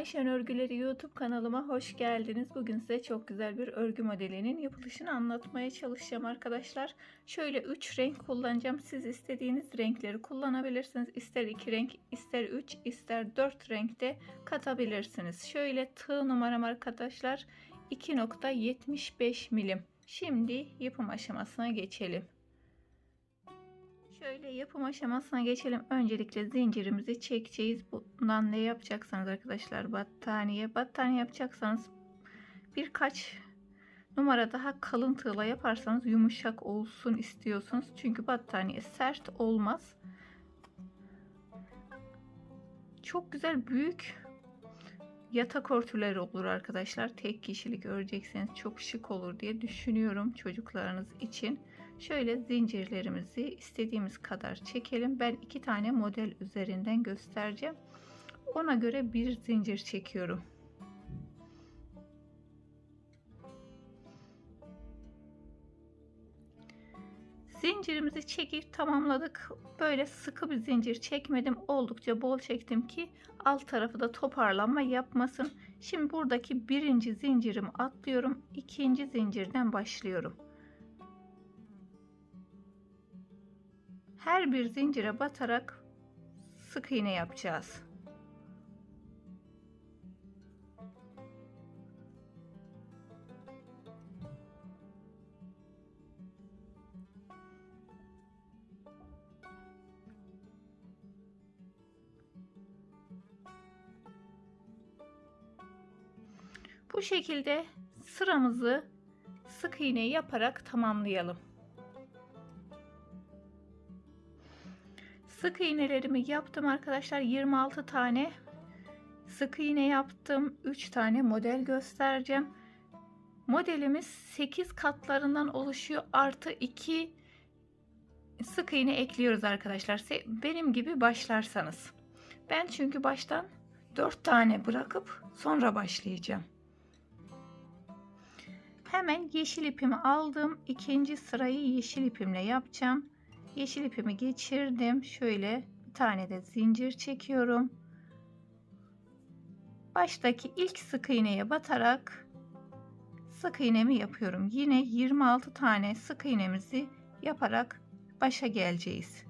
Ayşen Örgüleri YouTube kanalıma hoş geldiniz. Bugün size çok güzel bir örgü modelinin yapılışını anlatmaya çalışacağım arkadaşlar. Şöyle 3 renk kullanacağım. Siz istediğiniz renkleri kullanabilirsiniz. İster 2 renk, ister 3, ister 4 renkte katabilirsiniz. Şöyle tığ numaram arkadaşlar 2.75 milim. Şimdi yapım aşamasına geçelim. Şöyle yapım aşamasına geçelim. Öncelikle zincirimizi çekeceğiz. Bundan ne yapacaksanız arkadaşlar battaniye. Battaniye yapacaksanız birkaç numara daha kalın tığla yaparsanız yumuşak olsun istiyorsunuz. Çünkü battaniye sert olmaz. Çok güzel büyük yatak örtüleri olur arkadaşlar. Tek kişilik örecekseniz çok şık olur diye düşünüyorum çocuklarınız için. Şöyle zincirlerimizi istediğimiz kadar çekelim. Ben iki tane model üzerinden göstereceğim. Ona göre bir zincir çekiyorum. Zincirimizi çekip tamamladık. Böyle sıkı bir zincir çekmedim. Oldukça bol çektim ki alt tarafı da toparlanma yapmasın. Şimdi buradaki birinci zincirimi atlıyorum. ikinci zincirden başlıyorum. Her bir zincire batarak sık iğne yapacağız. Bu şekilde sıramızı sık iğne yaparak tamamlayalım. Sık iğnelerimi yaptım arkadaşlar. 26 tane sık iğne yaptım. 3 tane model göstereceğim. Modelimiz 8 katlarından oluşuyor. Artı 2 sık iğne ekliyoruz arkadaşlar. Benim gibi başlarsanız. Ben çünkü baştan 4 tane bırakıp sonra başlayacağım. Hemen yeşil ipimi aldım. İkinci sırayı yeşil ipimle yapacağım. Yeşil ipimi geçirdim. Şöyle bir tane de zincir çekiyorum. Baştaki ilk sık iğneye batarak sık iğnemi yapıyorum. Yine 26 tane sık iğnemizi yaparak başa geleceğiz.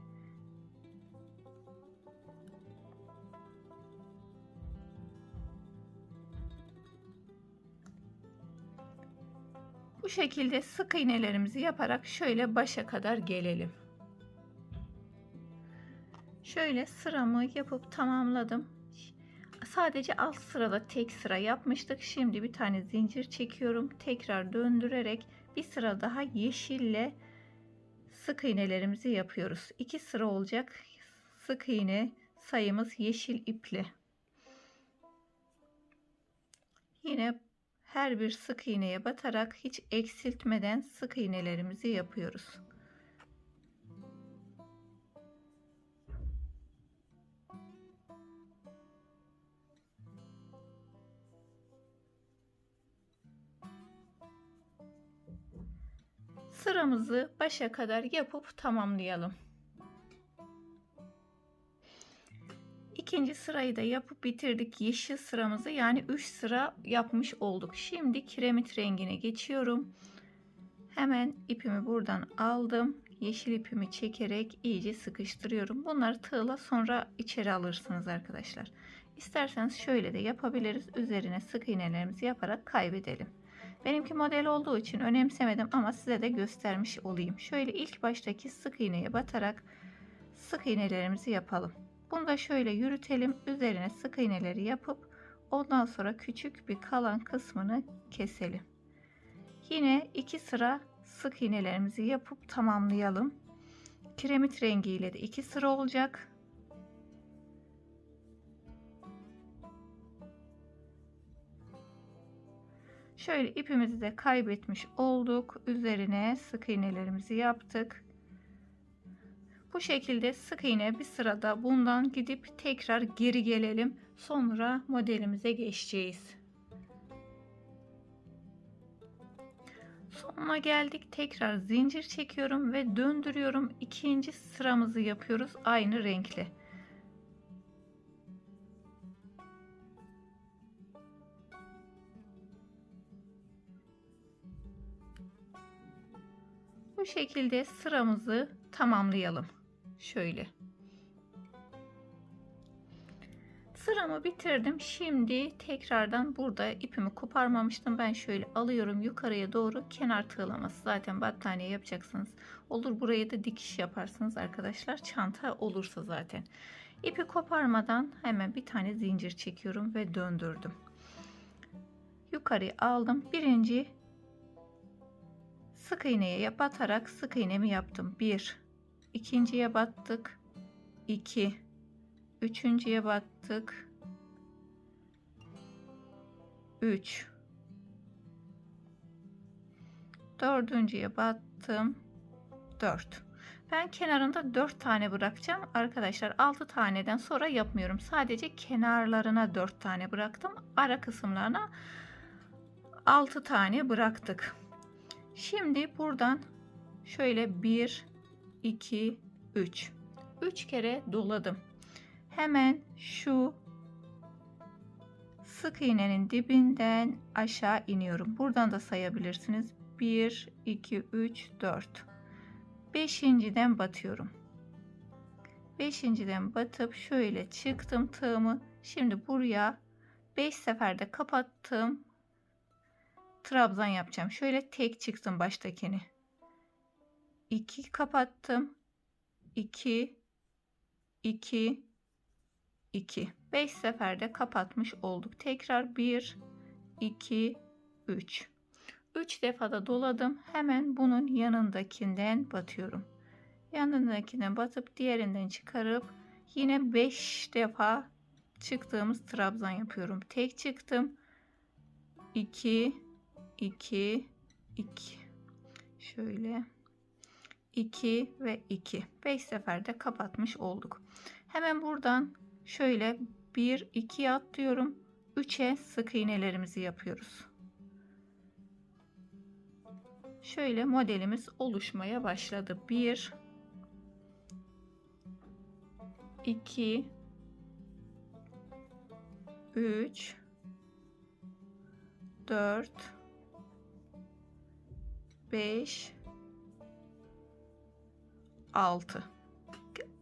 Bu şekilde sık iğnelerimizi yaparak şöyle başa kadar gelelim. Şöyle sıramı yapıp tamamladım. Sadece alt sırada tek sıra yapmıştık. Şimdi bir tane zincir çekiyorum. Tekrar döndürerek bir sıra daha yeşille sık iğnelerimizi yapıyoruz. İki sıra olacak. Sık iğne sayımız yeşil ipli. Yine her bir sık iğneye batarak hiç eksiltmeden sık iğnelerimizi yapıyoruz. Sıramızı başa kadar yapıp tamamlayalım. İkinci sırayı da yapıp bitirdik. Yeşil sıramızı yani 3 sıra yapmış olduk. Şimdi kiremit rengine geçiyorum. Hemen ipimi buradan aldım. Yeşil ipimi çekerek iyice sıkıştırıyorum. Bunları tığla sonra içeri alırsınız arkadaşlar. İsterseniz şöyle de yapabiliriz. Üzerine sık iğnelerimizi yaparak kaybedelim. Benimki model olduğu için önemsemedim ama size de göstermiş olayım. Şöyle ilk baştaki sık iğneye batarak sık iğnelerimizi yapalım. Bunu da şöyle yürütelim. Üzerine sık iğneleri yapıp ondan sonra küçük bir kalan kısmını keselim. Yine iki sıra sık iğnelerimizi yapıp tamamlayalım. Kiremit rengiyle de iki sıra olacak. Şöyle ipimizi de kaybetmiş olduk. Üzerine sık iğnelerimizi yaptık. Bu şekilde sık iğne bir sırada bundan gidip tekrar geri gelelim. Sonra modelimize geçeceğiz. Sonuna geldik. Tekrar zincir çekiyorum ve döndürüyorum. İkinci sıramızı yapıyoruz aynı renkli. Bu şekilde sıramızı tamamlayalım. Şöyle. Sıramı bitirdim. Şimdi tekrardan burada ipimi koparmamıştım. Ben şöyle alıyorum yukarıya doğru kenar tığlaması. Zaten battaniye yapacaksınız. Olur buraya da dikiş yaparsınız arkadaşlar. Çanta olursa zaten. İpi koparmadan hemen bir tane zincir çekiyorum ve döndürdüm. Yukarıya aldım. Birinci sık iğneye batarak sık iğnemi yaptım. Bir, ikinciye battık. 2 Üçüncüye battık. 3 Dördüncüye battım. 4 Ben kenarında 4 tane bırakacağım. Arkadaşlar 6 taneden sonra yapmıyorum. Sadece kenarlarına 4 tane bıraktım. Ara kısımlarına 6 tane bıraktık. Şimdi buradan şöyle 1 2 3 3 kere doladım hemen şu sık iğnenin dibinden aşağı iniyorum. Buradan da sayabilirsiniz. 1, 2, 3, 4. Beşinciden batıyorum. Beşinciden batıp şöyle çıktım tığımı. Şimdi buraya 5 seferde kapattım. Trabzan yapacağım. Şöyle tek çıktım baştakini. 2 kapattım. 2 2 2. 5 seferde kapatmış olduk. Tekrar 1, 2, 3. 3 defada doladım. Hemen bunun yanındakinden batıyorum. Yanındakinden batıp diğerinden çıkarıp yine 5 defa çıktığımız trabzan yapıyorum. Tek çıktım. 2 2 2 şöyle 2 ve 2 5 seferde kapatmış olduk. Hemen buradan Şöyle 1 2 atlıyorum. 3'e sık iğnelerimizi yapıyoruz. Şöyle modelimiz oluşmaya başladı. 1 2 3 4 5 6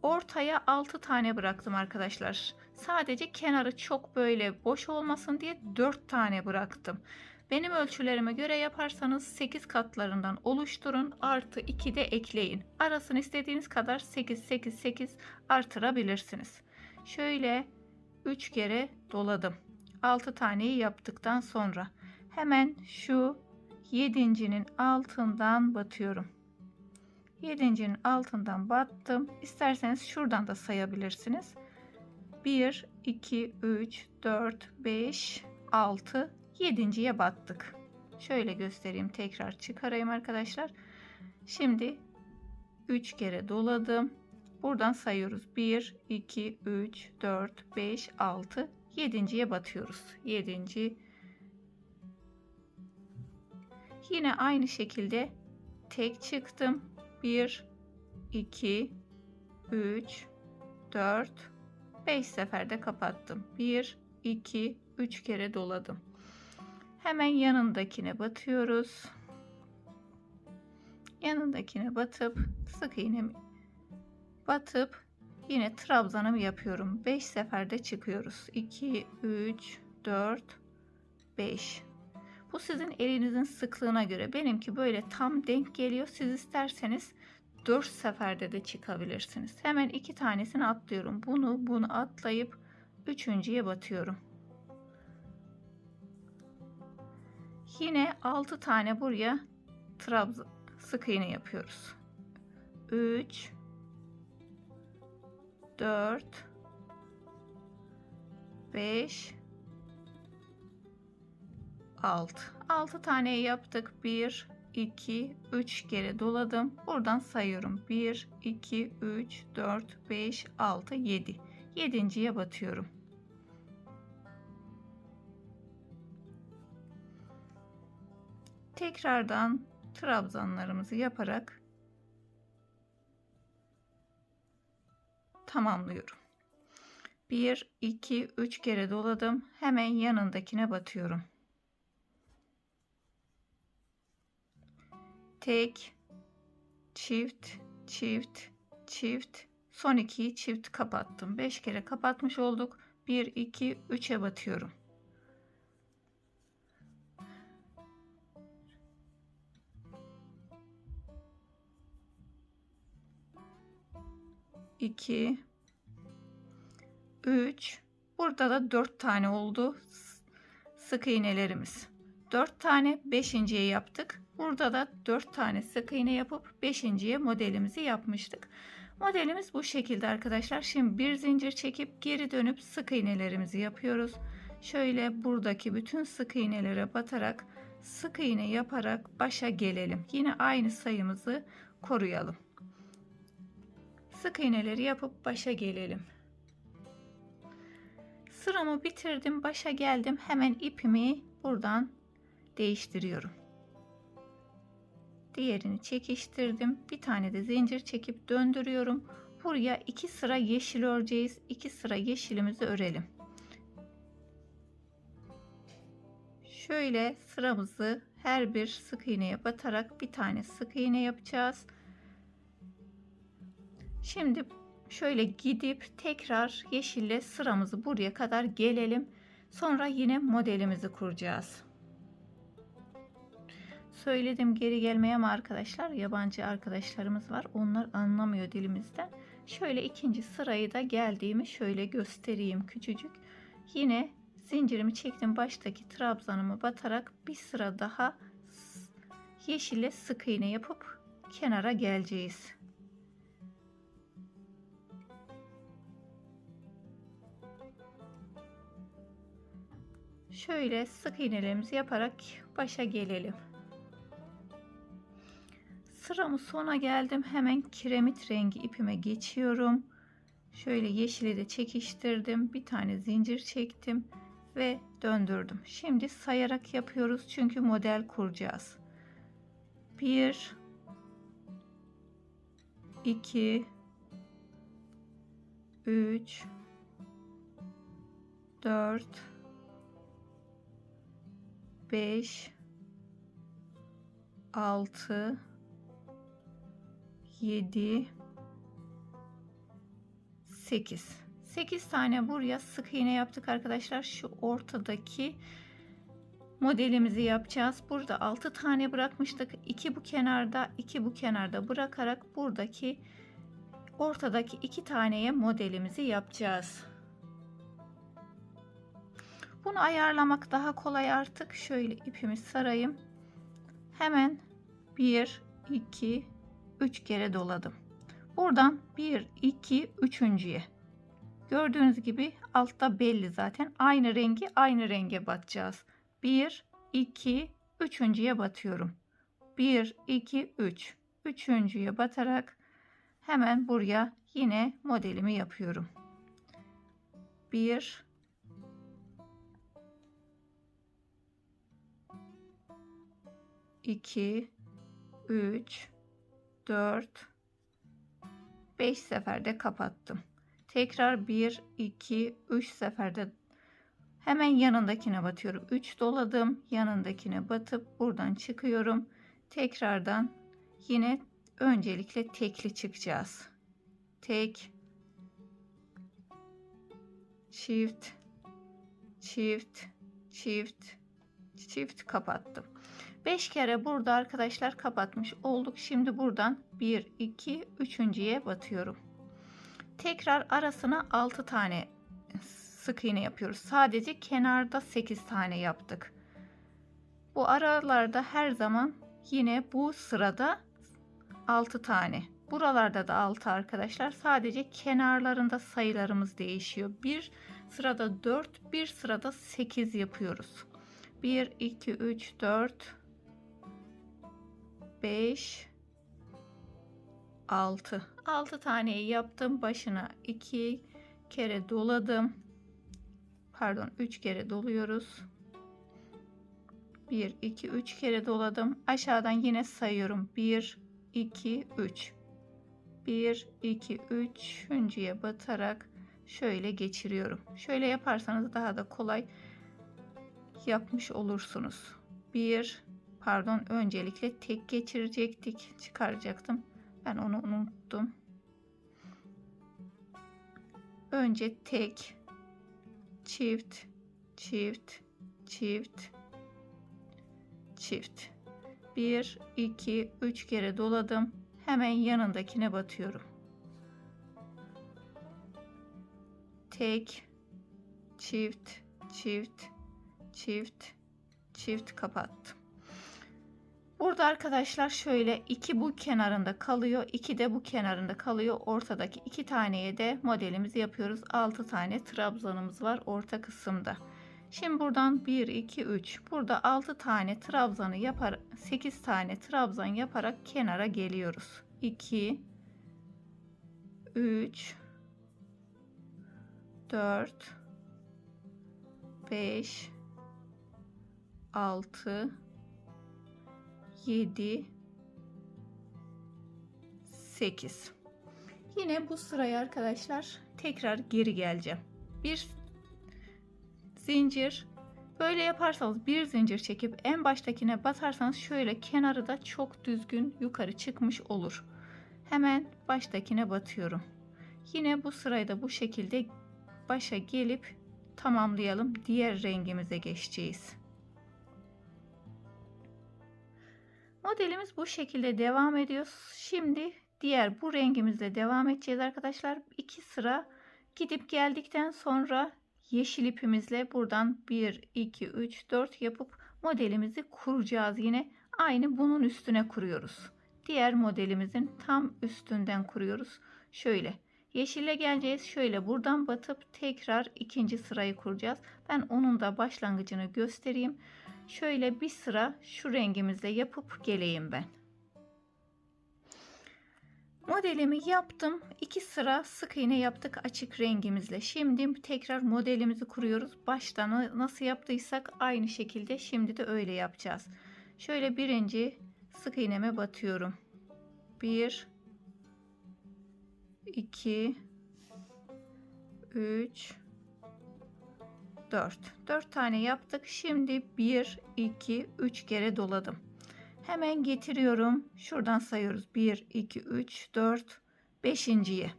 ortaya 6 tane bıraktım arkadaşlar. Sadece kenarı çok böyle boş olmasın diye 4 tane bıraktım. Benim ölçülerime göre yaparsanız 8 katlarından oluşturun. Artı 2 de ekleyin. Arasını istediğiniz kadar 8 8 8 artırabilirsiniz. Şöyle 3 kere doladım. 6 taneyi yaptıktan sonra hemen şu 7.'nin altından batıyorum. Yedincinin altından battım. İsterseniz şuradan da sayabilirsiniz. 1, 2, 3, 4, 5, 6, 7.ye battık. Şöyle göstereyim tekrar çıkarayım arkadaşlar. Şimdi 3 kere doladım. Buradan sayıyoruz. 1, 2, 3, 4, 5, 6, 7.ye batıyoruz. 7. Yine aynı şekilde tek çıktım. 1 2 3 4 5 seferde kapattım. 1 2 3 kere doladım. Hemen yanındakine batıyoruz. Yanındakine batıp sık iğnemi batıp yine trabzanımı yapıyorum. 5 seferde çıkıyoruz. 2 3 4 5 bu sizin elinizin sıklığına göre. Benimki böyle tam denk geliyor. Siz isterseniz 4 seferde de çıkabilirsiniz. Hemen iki tanesini atlıyorum. Bunu bunu atlayıp üçüncüye batıyorum. Yine 6 tane buraya trabzan sık iğne yapıyoruz. 3 4 5 6. 6 tane yaptık. 1, 2, 3 kere doladım. Buradan sayıyorum. 1, 2, 3, 4, 5, 6, 7. 7.ye batıyorum. Tekrardan trabzanlarımızı yaparak tamamlıyorum. 1, 2, 3 kere doladım. Hemen yanındakine batıyorum. Tek çift, çift, çift. Son ikiyi çift kapattım. 5 kere kapatmış olduk. 1, 2, 3'e batıyorum. İki, üç. Burada da dört tane oldu sık iğnelerimiz. Dört tane beşinciye yaptık. Burada da dört tane sık iğne yapıp beşinciye modelimizi yapmıştık. Modelimiz bu şekilde arkadaşlar. Şimdi bir zincir çekip geri dönüp sık iğnelerimizi yapıyoruz. Şöyle buradaki bütün sık iğnelere batarak sık iğne yaparak başa gelelim. Yine aynı sayımızı koruyalım. Sık iğneleri yapıp başa gelelim. Sıramı bitirdim, başa geldim. Hemen ipimi buradan değiştiriyorum. Diğerini çekiştirdim. Bir tane de zincir çekip döndürüyorum. Buraya iki sıra yeşil öreceğiz. İki sıra yeşilimizi örelim. Şöyle sıramızı her bir sık iğneye batarak bir tane sık iğne yapacağız. Şimdi şöyle gidip tekrar yeşille sıramızı buraya kadar gelelim. Sonra yine modelimizi kuracağız. Söyledim geri gelmeye ama arkadaşlar yabancı arkadaşlarımız var. Onlar anlamıyor dilimizden. Şöyle ikinci sırayı da geldiğimi şöyle göstereyim küçücük. Yine zincirimi çektim baştaki trabzanımı batarak bir sıra daha yeşille sık iğne yapıp kenara geleceğiz. Şöyle sık iğnelerimizi yaparak başa gelelim. Sıramı sona geldim. Hemen kiremit rengi ipime geçiyorum. Şöyle yeşili de çekiştirdim. Bir tane zincir çektim ve döndürdüm. Şimdi sayarak yapıyoruz çünkü model kuracağız. 1 2 3 4 5 6 7 8 8 tane buraya sık iğne yaptık arkadaşlar. Şu ortadaki modelimizi yapacağız. Burada 6 tane bırakmıştık. 2 bu kenarda 2 bu kenarda bırakarak buradaki ortadaki iki taneye modelimizi yapacağız. Bunu ayarlamak daha kolay artık. Şöyle ipimi sarayım. Hemen 1, 2, 3 kere doladım. Buradan 1, 2, 3.ye. Gördüğünüz gibi altta belli zaten. Aynı rengi aynı renge batacağız. 1, 2, 3.ye batıyorum. 1, 2, 3. Üçüncüye batarak hemen buraya yine modelimi yapıyorum. 1, 2 3 4 5 seferde kapattım. Tekrar 1 2 3 seferde hemen yanındakine batıyorum. 3 doladım. Yanındakine batıp buradan çıkıyorum. Tekrardan yine öncelikle tekli çıkacağız. Tek çift çift çift çift kapattım. 5 kere burada arkadaşlar kapatmış olduk. Şimdi buradan 1, 2, 3.ye batıyorum. Tekrar arasına 6 tane sık iğne yapıyoruz. Sadece kenarda 8 tane yaptık. Bu aralarda her zaman yine bu sırada 6 tane. Buralarda da 6 arkadaşlar. Sadece kenarlarında sayılarımız değişiyor. Bir sırada 4, bir sırada 8 yapıyoruz. 1, 2, 3, 4, 5 6 6 taneyi yaptım başına. 2 kere doladım. Pardon 3 kere doluyoruz. 1 2 3 kere doladım. Aşağıdan yine sayıyorum. 1 2 3 1 2 3 üçüncüye batarak şöyle geçiriyorum. Şöyle yaparsanız daha da kolay yapmış olursunuz. 1 pardon öncelikle tek geçirecektik çıkaracaktım Ben onu unuttum. Önce tek, çift, çift, çift, çift. 1, 2, 3 kere doladım. Hemen yanındakine batıyorum. Tek, çift, çift, çift, çift kapattım. Burada arkadaşlar şöyle iki bu kenarında kalıyor. iki de bu kenarında kalıyor. Ortadaki iki taneye de modelimizi yapıyoruz. 6 tane trabzanımız var orta kısımda. Şimdi buradan 1, 2, 3. Burada 6 tane trabzanı yapar, 8 tane trabzan yaparak kenara geliyoruz. 2, 3, 4, 5, 6, 7 8 Yine bu sıraya arkadaşlar tekrar geri geleceğim. Bir zincir böyle yaparsanız bir zincir çekip en baştakine batarsanız şöyle kenarı da çok düzgün yukarı çıkmış olur. Hemen baştakine batıyorum. Yine bu sırayı da bu şekilde başa gelip tamamlayalım. Diğer rengimize geçeceğiz. Modelimiz bu şekilde devam ediyor. Şimdi diğer bu rengimizle devam edeceğiz arkadaşlar. İki sıra gidip geldikten sonra yeşil ipimizle buradan 1, 2, 3, 4 yapıp modelimizi kuracağız. Yine aynı bunun üstüne kuruyoruz. Diğer modelimizin tam üstünden kuruyoruz. Şöyle yeşille geleceğiz. Şöyle buradan batıp tekrar ikinci sırayı kuracağız. Ben onun da başlangıcını göstereyim. Şöyle bir sıra şu rengimizle yapıp geleyim ben. Modelimi yaptım. İki sıra sık iğne yaptık açık rengimizle. Şimdi tekrar modelimizi kuruyoruz. Baştan nasıl yaptıysak aynı şekilde şimdi de öyle yapacağız. Şöyle birinci sık iğneme batıyorum. 1 2 3 4. 4 tane yaptık. Şimdi 1, 2, 3 kere doladım. Hemen getiriyorum. Şuradan sayıyoruz. 1, 2, 3, 4, 5.ye.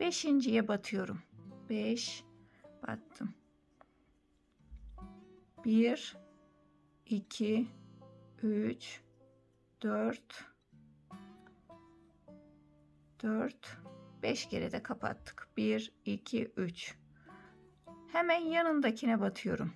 5.ye batıyorum. 5 battım. 1, 2, 3, 4, 4, 5 kere de kapattık. 1, 2, 3. Hemen yanındakine batıyorum.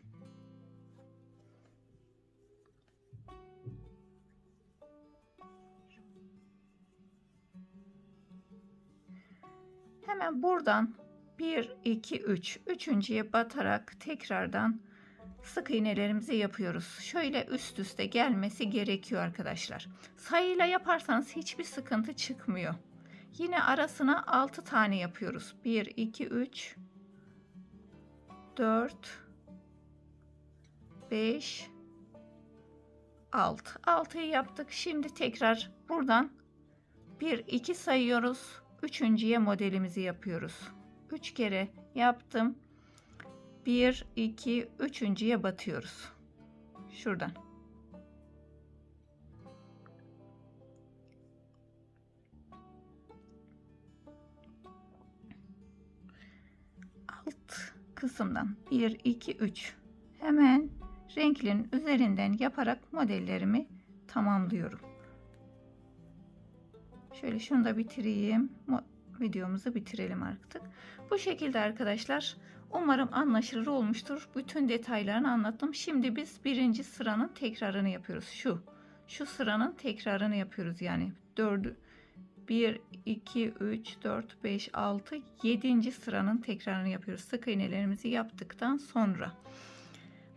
Hemen buradan 1 2 3 üçüncüye batarak tekrardan sık iğnelerimizi yapıyoruz. Şöyle üst üste gelmesi gerekiyor arkadaşlar. Sayıyla yaparsanız hiçbir sıkıntı çıkmıyor. Yine arasına 6 tane yapıyoruz. 1 2 3 4 5 6 6'yı yaptık. Şimdi tekrar buradan 1 2 sayıyoruz. Üçüncüye modelimizi yapıyoruz. 3 kere yaptım. 1 2 üçüncüye batıyoruz. Şuradan. Kısımdan 1 2 3 hemen renklerin üzerinden yaparak modellerimi tamamlıyorum. Şöyle şunu da bitireyim. Videomuzu bitirelim artık. Bu şekilde arkadaşlar. Umarım anlaşılır olmuştur. Bütün detaylarını anlattım. Şimdi biz birinci sıranın tekrarını yapıyoruz. Şu. Şu sıranın tekrarını yapıyoruz. Yani dördü. 1, 2, 3, 4, 5, 6, 7. sıranın tekrarını yapıyoruz. Sık iğnelerimizi yaptıktan sonra.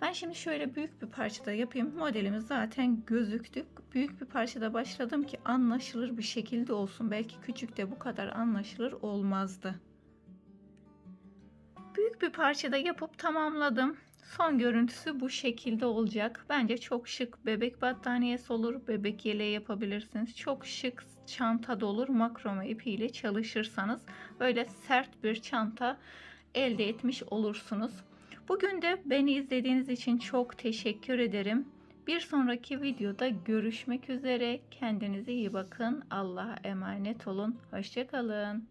Ben şimdi şöyle büyük bir parçada yapayım. Modelimiz zaten gözüktü. Büyük bir parçada başladım ki anlaşılır bir şekilde olsun. Belki küçük de bu kadar anlaşılır olmazdı. Büyük bir parçada yapıp tamamladım. Son görüntüsü bu şekilde olacak. Bence çok şık bebek battaniyesi olur. Bebek yeleği yapabilirsiniz. Çok şık çanta da olur. Makrome ipiyle çalışırsanız böyle sert bir çanta elde etmiş olursunuz. Bugün de beni izlediğiniz için çok teşekkür ederim. Bir sonraki videoda görüşmek üzere. Kendinize iyi bakın. Allah'a emanet olun. Hoşçakalın.